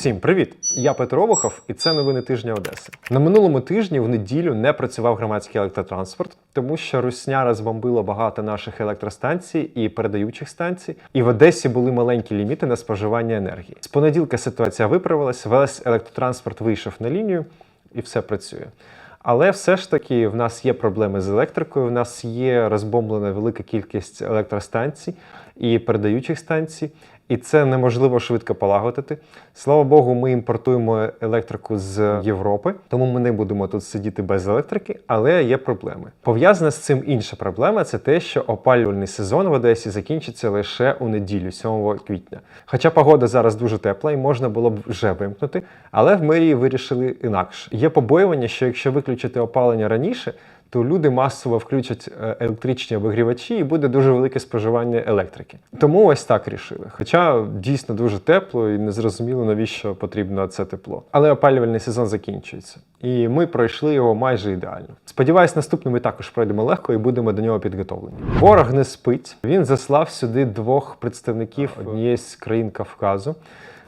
Всім привіт! Я Петро Обухов, і це новини тижня Одеси. На минулому тижні в неділю не працював громадський електротранспорт, тому що Русня розбомбила багато наших електростанцій і передаючих станцій. І в Одесі були маленькі ліміти на споживання енергії. З понеділка ситуація виправилась, весь електротранспорт вийшов на лінію і все працює. Але все ж таки в нас є проблеми з електрикою. В нас є розбомблена велика кількість електростанцій і передаючих станцій, і це неможливо швидко полагодити. Слава Богу, ми імпортуємо електрику з Європи, тому ми не будемо тут сидіти без електрики, але є проблеми. Пов'язана з цим інша проблема це те, що опалювальний сезон в Одесі закінчиться лише у неділю, 7 квітня. Хоча погода зараз дуже тепла і можна було б вже вимкнути, але в мерії вирішили інакше. Є побоювання, що якщо виключити опалення раніше, то люди масово включать е, електричні обігрівачі і буде дуже велике споживання електрики. Тому ось так рішили. Хоча дійсно дуже тепло і незрозуміло, навіщо потрібно це тепло. Але опалювальний сезон закінчується. І ми пройшли його майже ідеально. Сподіваюсь, наступний ми також пройдемо легко і будемо до нього підготовлені. Ворог не спить. Він заслав сюди двох представників однієї з країн Кавказу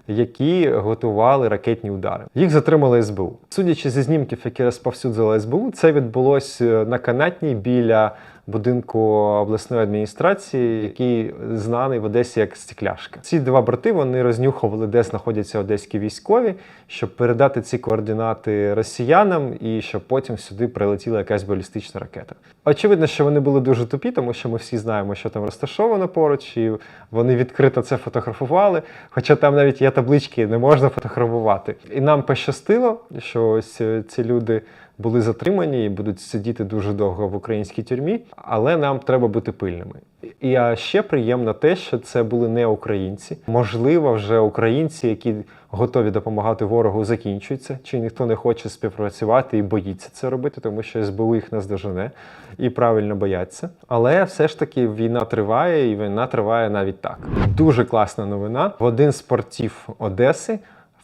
які готували ракетні удари. Їх затримали СБУ. Судячи зі знімків, які розповсюдили СБУ, це відбулось на канатній біля будинку обласної адміністрації, який знаний в Одесі як Стекляшка. Ці два брати вони рознюхували, де знаходяться одеські військові, щоб передати ці координати росіянам і щоб потім сюди прилетіла якась балістична ракета. Очевидно, що вони були дуже тупі, тому що ми всі знаємо, що там розташовано поруч, і вони відкрито це фотографували. Хоча там навіть є таблички, не можна фотографувати. І нам пощастило, що ось е, ці люди були затримані і будуть сидіти дуже довго в українській тюрмі, але нам треба бути пильними. І а ще приємно те, що це були не українці. Можливо, вже українці, які готові допомагати ворогу, закінчуються, чи ніхто не хоче співпрацювати і боїться це робити, тому що СБУ їх наздожене і правильно бояться. Але все ж таки війна триває, і війна триває навіть так. Дуже класна новина. В один з портів Одеси.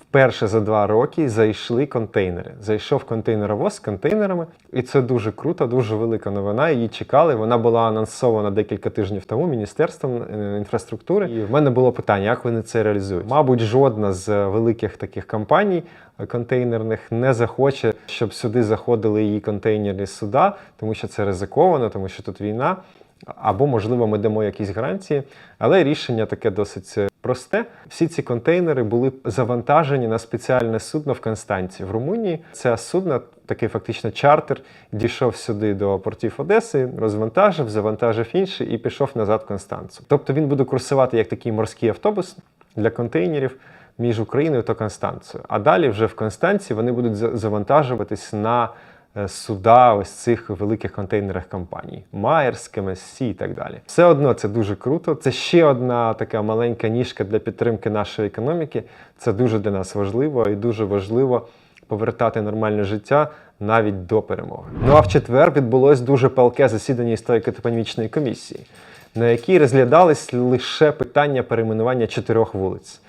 Вперше за два роки зайшли контейнери. Зайшов контейнеровоз з контейнерами, і це дуже круто, дуже велика новина. Її чекали. Вона була анонсована декілька тижнів тому міністерством е, інфраструктури. І в мене було питання, як вони це реалізують. Мабуть, жодна з великих таких компаній контейнерних не захоче, щоб сюди заходили її контейнери суда, тому що це ризиковано, тому що тут війна. Або, можливо, ми дамо якісь гарантії, але рішення таке досить е, просте. Всі ці контейнери були завантажені на спеціальне судно в Констанці в Румунії. Це судно, такий фактично чартер, дійшов сюди до портів Одеси, розвантажив, завантажив інші і пішов назад в Констанцу. Тобто він буде курсувати як такий морський автобус для контейнерів. Між Україною та Констанцією. А далі вже в Констанції вони будуть завантажуватись на суда ось цих великих контейнерах компаній Майерськ, МСС і так далі. Все одно це дуже круто. Це ще одна така маленька ніжка для підтримки нашої економіки. Це дуже для нас важливо і дуже важливо повертати нормальне життя навіть до перемоги. Ну а в четвер відбулось дуже палке засідання історико-топонімічної комісії, на якій розглядались лише питання перейменування чотирьох вулиць.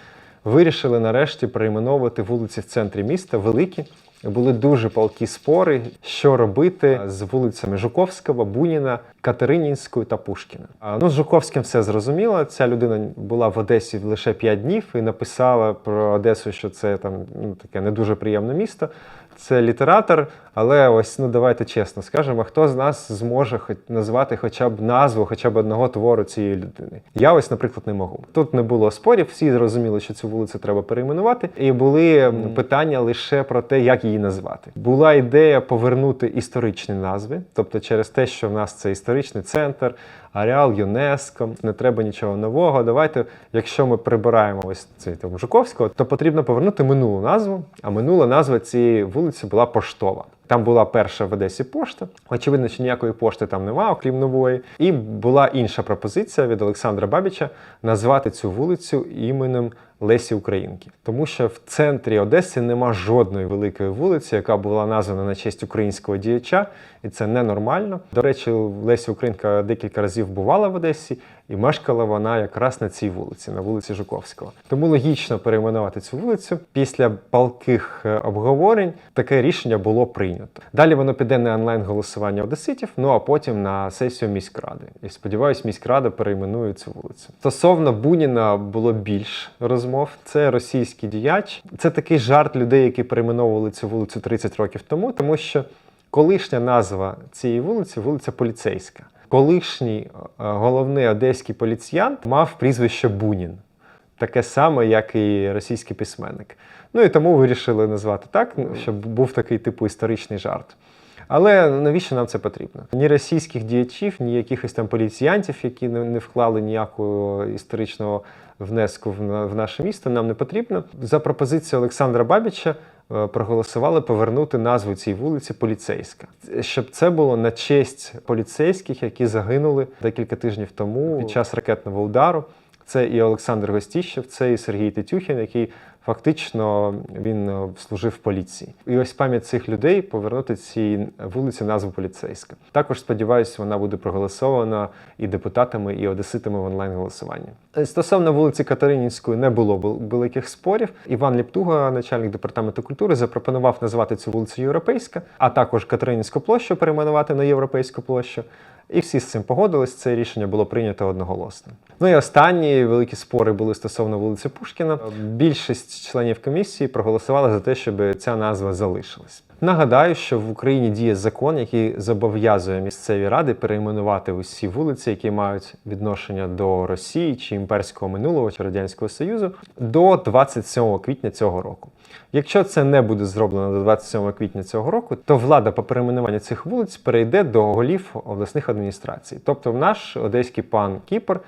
Вирішили нарешті перейменовувати вулиці в центрі міста великі. Були дуже палкі спори, що робити з вулицями Жуковського, Буніна, Катеринінської та Пушкіна. Ну, з Жуковським все зрозуміло. Ця людина була в Одесі лише 5 днів і написала про Одесу, що це там ну, таке не дуже приємне місто. Це літератор, але ось ну давайте чесно скажемо, хто з нас зможе хоч назвати хоча б назву, хоча б одного твору цієї людини. Я ось, наприклад, не можу. Тут не було спорів, всі зрозуміли, що цю вулицю треба перейменувати, і були питання лише про те, як її назвати. Була ідея повернути історичні назви, тобто через те, що в нас це історичний центр, ареал ЮНЕСКО, не треба нічого нового. Давайте, якщо ми прибираємо ось цей там Жуковського, то потрібно повернути минулу назву. А минула назва цієї вулиці була Поштова. Там була перша в Одесі пошта. Очевидно, що ніякої пошти там немає, окрім нової. І була інша пропозиція від Олександра Бабіча назвати цю вулицю іменем Лесі Українки, тому що в центрі Одеси нема жодної великої вулиці, яка була названа на честь українського діяча, і це ненормально. До речі, Лесі Українка декілька разів разів бувала в Одесі, і мешкала вона якраз на цій вулиці, на вулиці Жуковського. Тому логічно перейменувати цю вулицю. Після палких е, обговорень таке рішення було прийнято. Далі воно піде на онлайн голосування одеситів, ну а потім на сесію міськради. І сподіваюсь, міськрада перейменує цю вулицю. Стосовно Буніна було більш розмов. Це російський діяч. Це такий жарт людей, які перейменовували цю вулицю 30 років тому, тому що колишня назва цієї вулиці вулиця Поліцейська. Колишній е, головний одеський поліціянт мав прізвище Бунін, таке саме, як і російський письменник. Ну і тому вирішили назвати так, ну, щоб був такий типу історичний жарт. Але навіщо нам це потрібно? Ні російських діячів, ні якихось там поліціянтів, які не, вклали ніякого історичного внеску в, наше місто, нам не потрібно. За пропозицією Олександра Бабіча е, проголосували повернути назву цій вулиці Поліцейська, щоб це було на честь поліцейських, які загинули декілька тижнів тому під час ракетного удару. Це і Олександр Гостіщев, це і Сергій Тетюхін, який фактично він е, служив поліції. І ось пам'ять цих людей повернути цій вулиці назву поліцейська. Також сподіваюся, вона буде проголосована і депутатами, і одеситами в онлайн голосуванні. Стосовно вулиці Катеринінської не було вел- великих спорів. Іван Ліптуга, начальник департаменту культури, запропонував назвати цю вулицю Європейська, а також Катеринінську площу перейменувати на Європейську площу. І всі з цим погодились. Це рішення було прийнято одноголосно. Ну і останні великі спори були стосовно вулиці Пушкіна. Більшість членів комісії проголосували за те, щоб ця назва залишилась. Нагадаю, що в Україні діє закон, який зобов'язує місцеві ради перейменувати усі вулиці, які мають відношення до Росії чи імперського минулого чи радянського союзу, до 27 квітня цього року. Якщо це не буде зроблено до 27 квітня цього року, то влада по перейменуванню цих вулиць перейде до голів обласних адміністрацій. Тобто, наш одеський пан Кіпр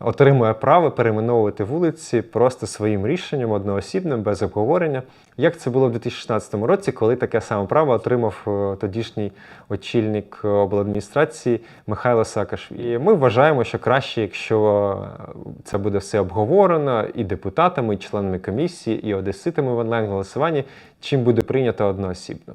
отримує право перейменовувати вулиці просто своїм рішенням одноосібним, без обговорення, як це було в 2016 році, коли таке саме право отримав е, тодішній очільник обладміністрації Михайло Саакашвілі. І ми вважаємо, що краще, якщо е, це буде все обговорено і депутатами, і членами комісії, і одеситами в онлайн голосуванні, чим буде прийнято одноосібно.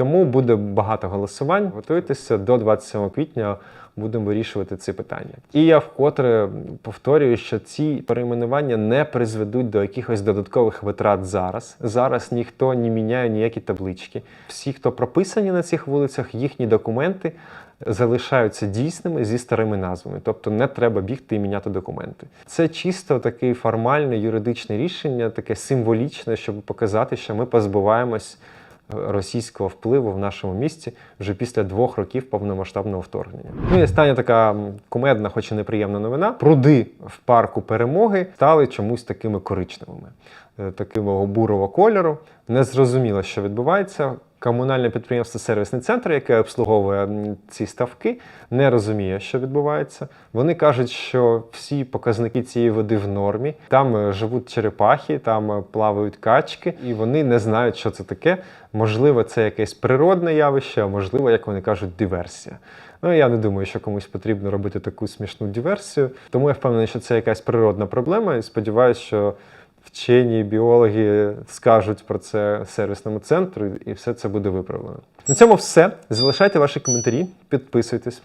Тому буде багато голосувань. Готуйтеся до 27 квітня. Будемо вирішувати ці питання. І я вкотре повторюю, що ці перейменування не призведуть до якихось додаткових витрат зараз. Зараз ніхто не міняє ніякі таблички. Всі, хто прописані на цих вулицях, їхні документи залишаються дійсними зі старими назвами. Тобто не треба бігти і міняти документи. Це чисто таке формальне юридичне рішення, таке символічне, щоб показати, що ми позбуваємось російського впливу в нашому місті вже після двох років повномасштабного вторгнення. Ну і остання така кумедна, хоч і неприємна новина. Пруди в парку перемоги стали чомусь такими коричневими, е, такого бурого кольору. Не зрозуміло, що відбувається. Комунальне підприємство Сервісний центр, яке обслуговує ці ставки, не розуміє, що відбувається. Вони кажуть, що всі показники цієї води в нормі. Там е, живуть черепахи, там е, плавають качки, і вони не знають, що це таке. Можливо, це якесь природне явище, а можливо, як вони кажуть, диверсія. Ну я не думаю, що комусь потрібно робити таку смішну диверсію. Тому я впевнений, що це якась природна проблема, і сподіваюся, що вчені біологи скажуть про це сервісному центру, і все це буде виправлено. На цьому все. Залишайте ваші коментарі, підписуйтесь.